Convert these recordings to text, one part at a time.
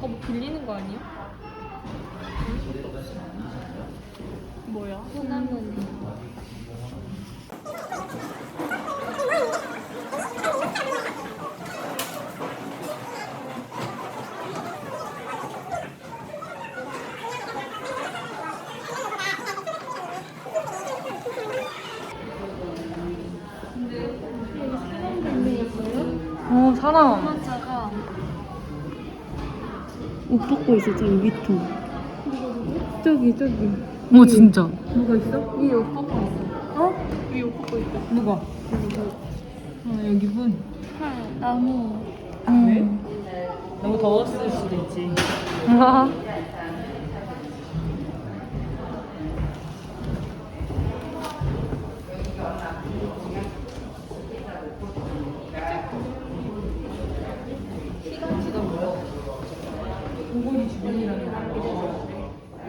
아까 뭐 빌리는 거 아니야? 뭐야? 소나무 옷 벗고 있었죠, 위통. 저기, 저기. 어 진짜. 누가 있어? 위에 옷 벗고 있어 어? 위에 옷 벗고 있어 누가? 아 여기 분. 헐, 나무. 왜? 너무 더웠을 수도 있지.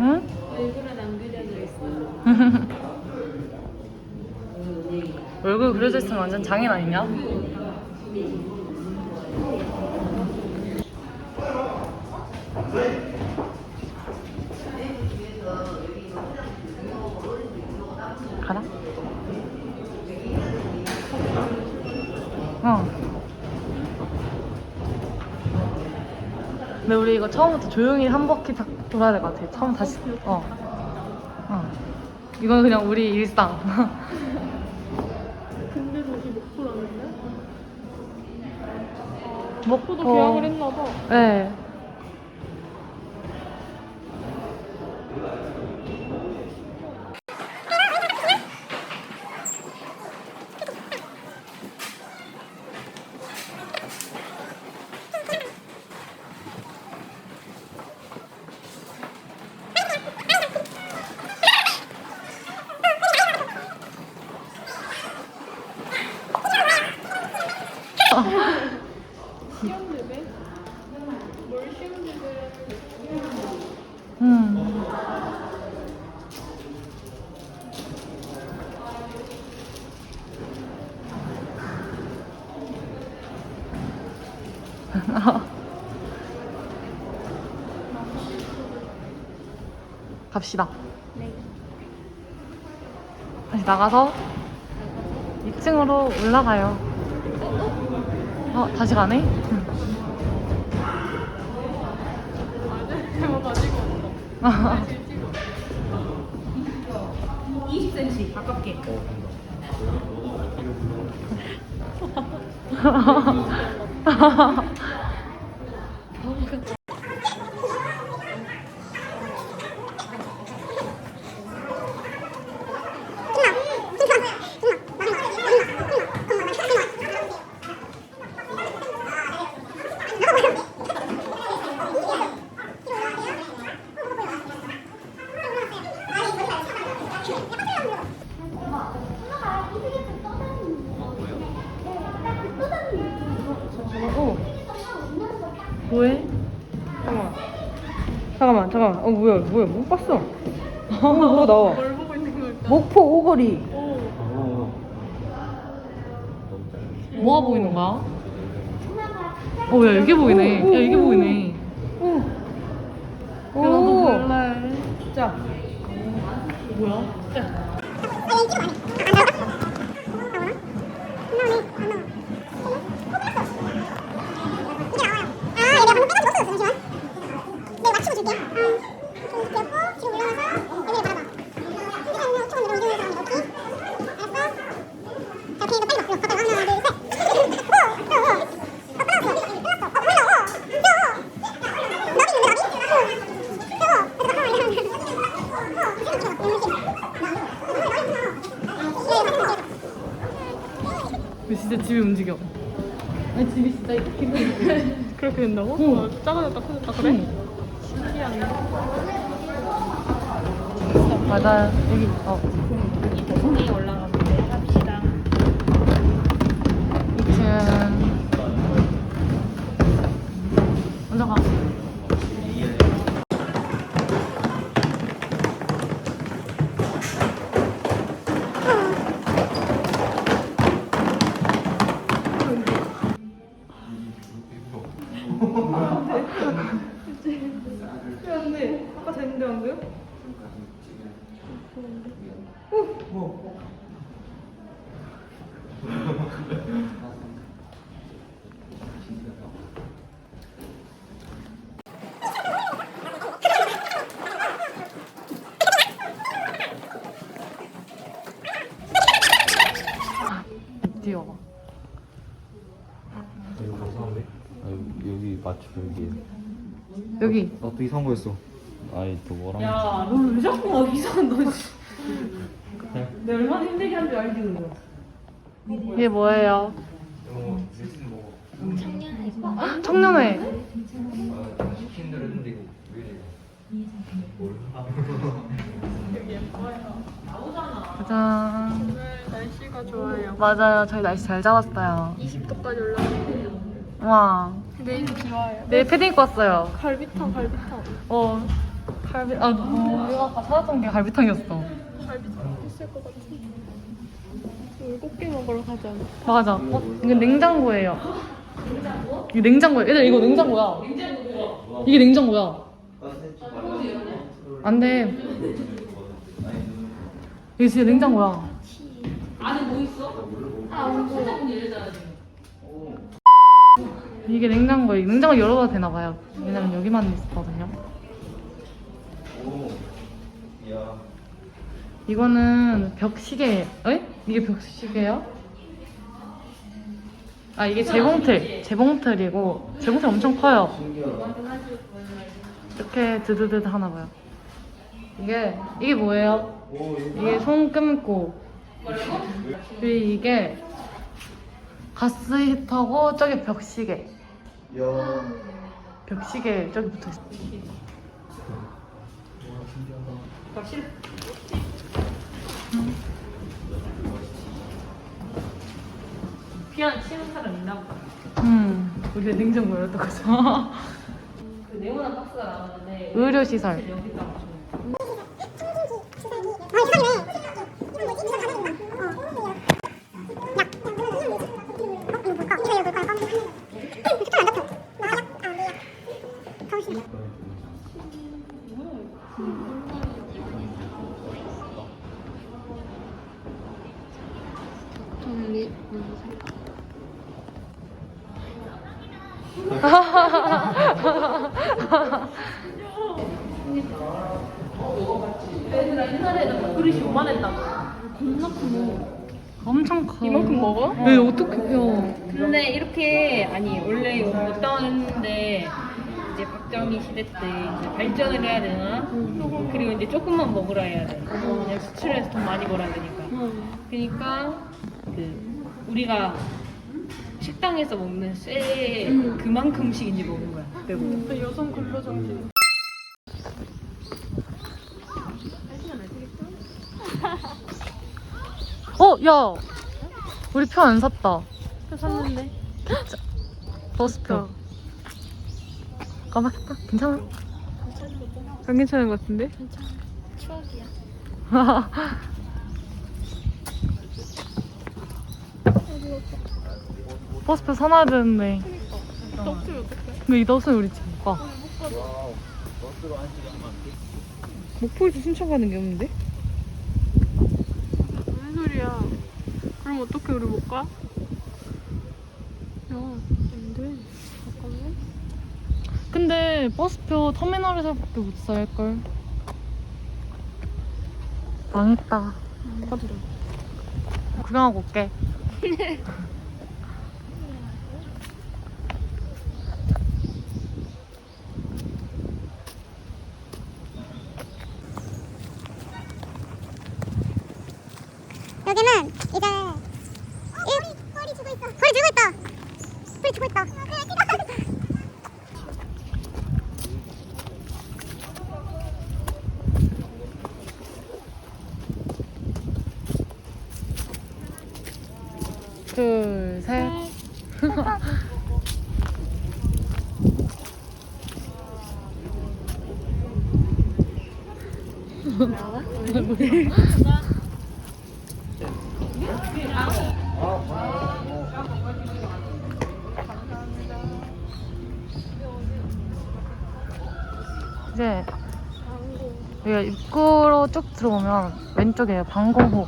응? 얼굴은 안 그려져 있어 얼굴 그려져 있으면 완전 장인 아니냐? 가라. 어. 근데 우리 이거 처음부터 조용히 한 바퀴 다 돌아야 될 것 같아. 처음 다시. 어. 어. 이건 그냥 우리 일상. 근데 도시 목포라는데? 먹고 저도 계약을 했나 봐 네. 봅시다. 네. 다시 나가서 2층으로 올라가요. 어, 다시 가네? 20cm 가깝게. 어. 뭐해? 잠깐만. 잠깐만, 잠깐만. 어, 뭐야, 뭐야, 못 봤어. 어, 뭐가 나와. 뭘 보고 있는 걸까? 목포 오거리. 오. 뭐가 보이는 거야? 어, 야, 이게 보이네. 야, 이게 보이네. 오. 오. 자. 뭐야? Yeah. 어, 작아졌다 커졌다 그래? 응. 신기하네. 맞아. 여기, 어. 이 올라가는 여기. 나 또 이상한 거 했어 아이 또 뭐랑 야, 너 왜 자꾸 막 이상한 너. 내 얼마나 힘들게 한 줄 알지, 그거. 이게 뭐예요? 청년회. 청년회. 힘들었는데 이거 왜 이래 짜잔. 오늘 날씨가 좋아요. 맞아요. 저희 날씨 잘 잡았어요. 20도까지 올라가네요. 와. 내일 비 와요. 내일 패딩 입고 왔어요. 갈비탕, 갈비탕. 어. 갈비, 아, 뭐, 우리가 아까 찾았던 게 갈비탕이었어. 갈비탕 있을 것 같아. 우리 꽃게 먹으러 가자. 맞아. 어, 이거 냉장고예요. 이거 냉장고야. 얘들 이거 냉장고야. 이게 냉장고야. 안 돼. 이게 진짜 냉장고야. 이 게 냉장고예요. 냉장고 열어봐도 되나 봐요. 왜냐면 여기만 있거든요. 이거는 벽시계. 에? 이게 벽시계요? 아 이게 재봉틀. 재봉틀이고 재봉틀 엄청 커요. 이렇게 드드드 하나 봐요. 이게 이게 뭐예요? 이게 손금고. 그리고 이게 가스 히터고 저기 벽시계. 벽시계 저기 붙어 있어. 피아노 치는 사람 있나 보다. 음, 우리 냉장고 열었다 가서. 그 네모난 박스가 나왔는데 의료 시설. 여기다 맞 옛날에는 그릇이 요만했다고. 엄청 커. 이만큼 먹어? 왜 어떻게 펴? 근데 이렇게 아니 원래 이거 못 당했는데 이제 박정희 시대 때 이제 발전을 해야 되나? 그리고 이제 조금만 먹으라 해야 돼. 그냥 수출해서 돈 많이 벌어야 되니까. 그러니까 그 우리가 식당에서 먹는 쇠 그만큼씩 이제 먹는 거야. 그리고 그 여성 근로 정신. 어, 야, 우리 표 안 샀다. 표 샀는데. 버스표. 까맣겠다. 괜찮아. 안 괜찮은 것 같은데? 버스표 사놔야 되는데. 근데 이 덫은 우리 집 못 가. 목포에서 순천 가는 게 없는데? 무슨 소리야? 그럼 어떻게 우리 못 가? 야, 안 돼. 잠깐만. 근데 버스표 터미널에서밖에 못 살걸. 망했다. 구경하고 올게. 여기는 이제 일... 허리 쥐고 있어 허리 쥐고 있다 허리 쥐고 있다 둘, 셋. 이제 여기가 입구로 쭉 들어오면 왼쪽에 방공호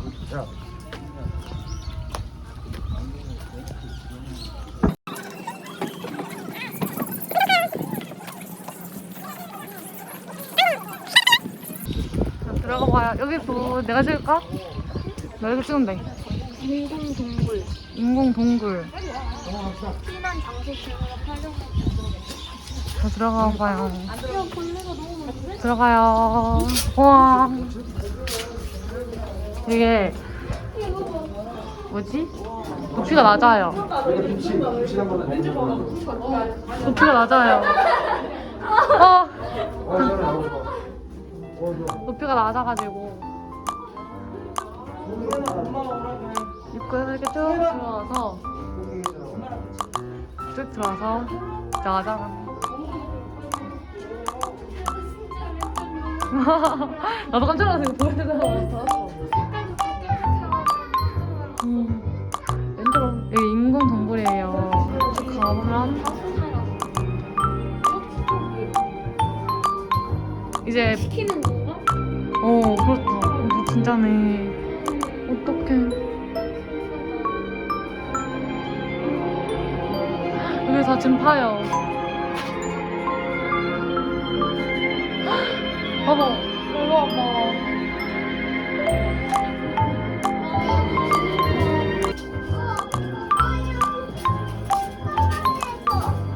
뭐 내가 찍을까? 나 여기 찍으면 돼. 인공 동굴 인공 동굴. 피난 장소식으로 활용 자, 들어가 봐요. 야 벌레가 너무 많은데? 들어가요. 와. 이게 뭐지? 높이가 낮아요. 높이가 낮아요. 어. 높이가 낮아가지고 입구에서 이렇게 쭉 들어와서 쭉 들어와서 짜잔. 나도 깜짝 놀라서 이거 보여주다가 음. 왼쪽 여기 인공 동굴이에요. 쭉 가보면 이제 시키는 건가? 어 그렇다. 어, 진짜네. 지금 파요. 봐봐. 일로 와봐.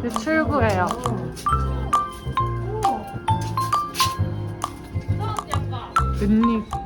이제 출구예요. 웬일?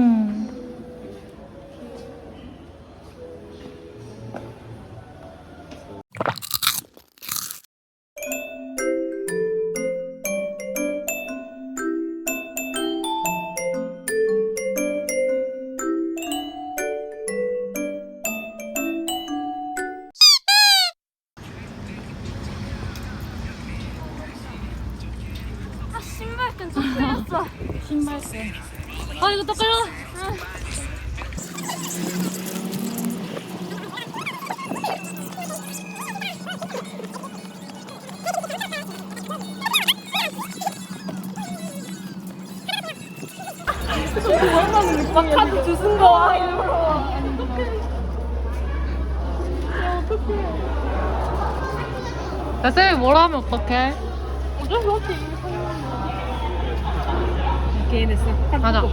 야 쌤이 뭐라 하면 어떡해? 가자.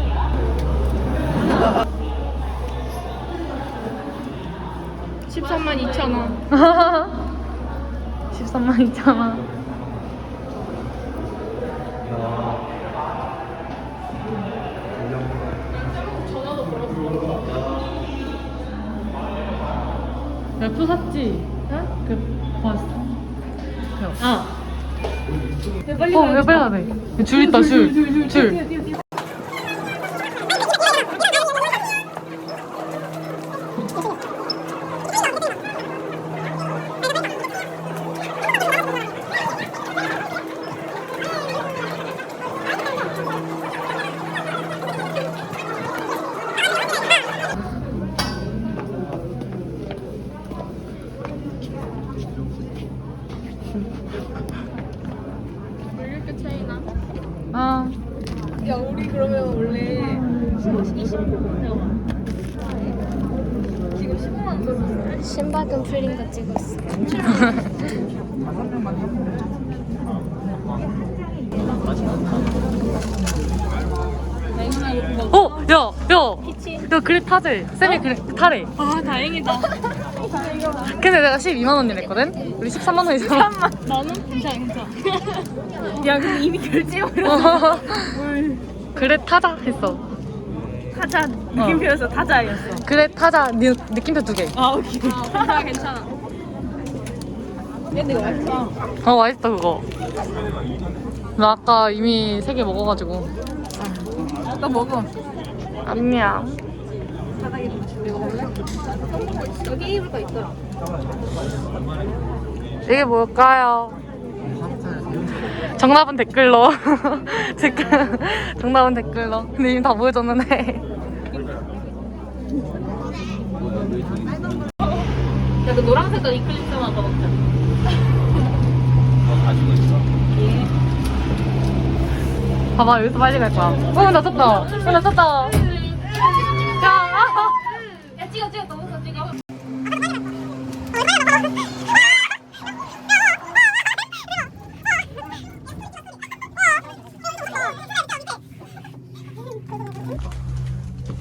13만 2천 원. 13만 2천 원. 어? 왜 빨리 가네? 줄 있다, 줄. 줄. 어, 야, 야. 야, 그래 타재. 쌤이 그래 타래. 아 다행이다. 근데 내가 12만 원이랬거든? 우리 13만 원이잖아. 나는 괜찮아 괜찮아. 야 근데 이미 결제해버려. 어. 그래 타자 했어. 타자 느낌표에서 타자였어. 그래 타자 느, 느낌표 두 개. 아 오케이. 괜찮아 괜찮아. 어 맛있다 그거. 나 아까 이미 세 개 먹어가지고. 또 먹어. 안녕. 여기 거 있더라. 이게 뭘까요? 정답은 댓글로. 댓글. 정답은 댓글로. 근데 이미 다 보여줬는데. 야그 노란 색깔 이클립스만 먹자. 가지고 있어? 봐봐 여기서 빨리 갈 거야. 어, 나 쳤다. 어, 나 쳤다. 야, 야 찍어 찍어 너무 찍어.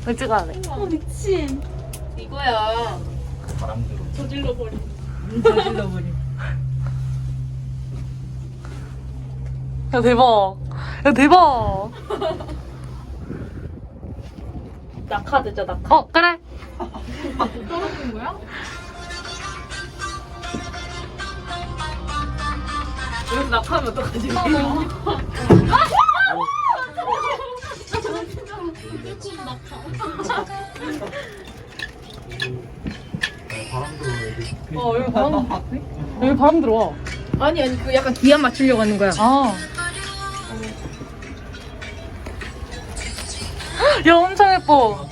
왜 찍어야 돼? 이거야. 바람대로. 저질러 버리. 야 대박. 야 대박. 낙하 됐죠 낙하. 어 그래. 떨어지는 거야? 여기서 낙하하면 어떡하지? 어 여기 바람 여기 바람 들어와. 아니 아니 그 약간 기압 맞추려고 하는 거야. 아. 야 엄청 예뻐.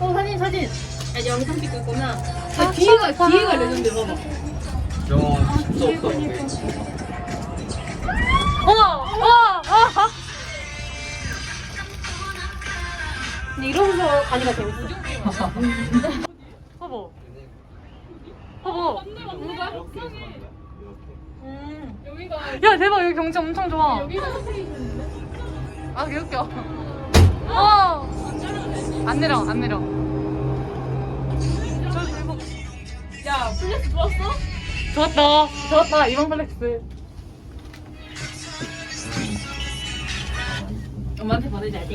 어 사진 사진. 야 영상 찍고 있구나. 아, 뒤에가 뒤에가 레전드 봐봐. 야, 진짜 없다. 우와 우와 아. 근데 이러면서 가니까 재밌어. 봐봐. 봐봐. 여기가 야 대박 여기 경치 엄청 좋아. 여기가 스테이션인데? 아 개웃겨. 어. 안 내려 안 내려. 야 플렉스 좋았어? 좋았다 좋았다 이번 플렉스. 엄마한테 보내줘야지.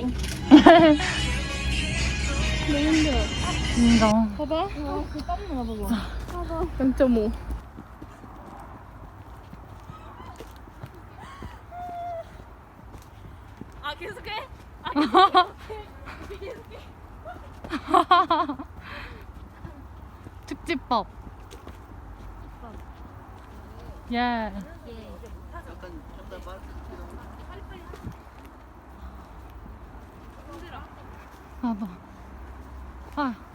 인정. 봐봐. 아그땀 나나 봐봐. 0.5. 아 계속해? 특 집법. 예. 나도. 아.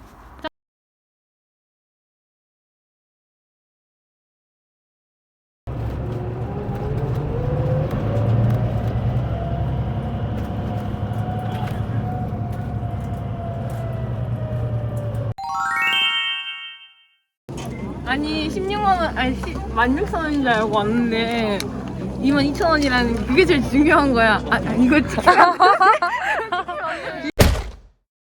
아니 16,000원인 줄 알고 왔는데 22,000원이라는 그게 제일 중요한 거야. 아, 아, 이거 지켜.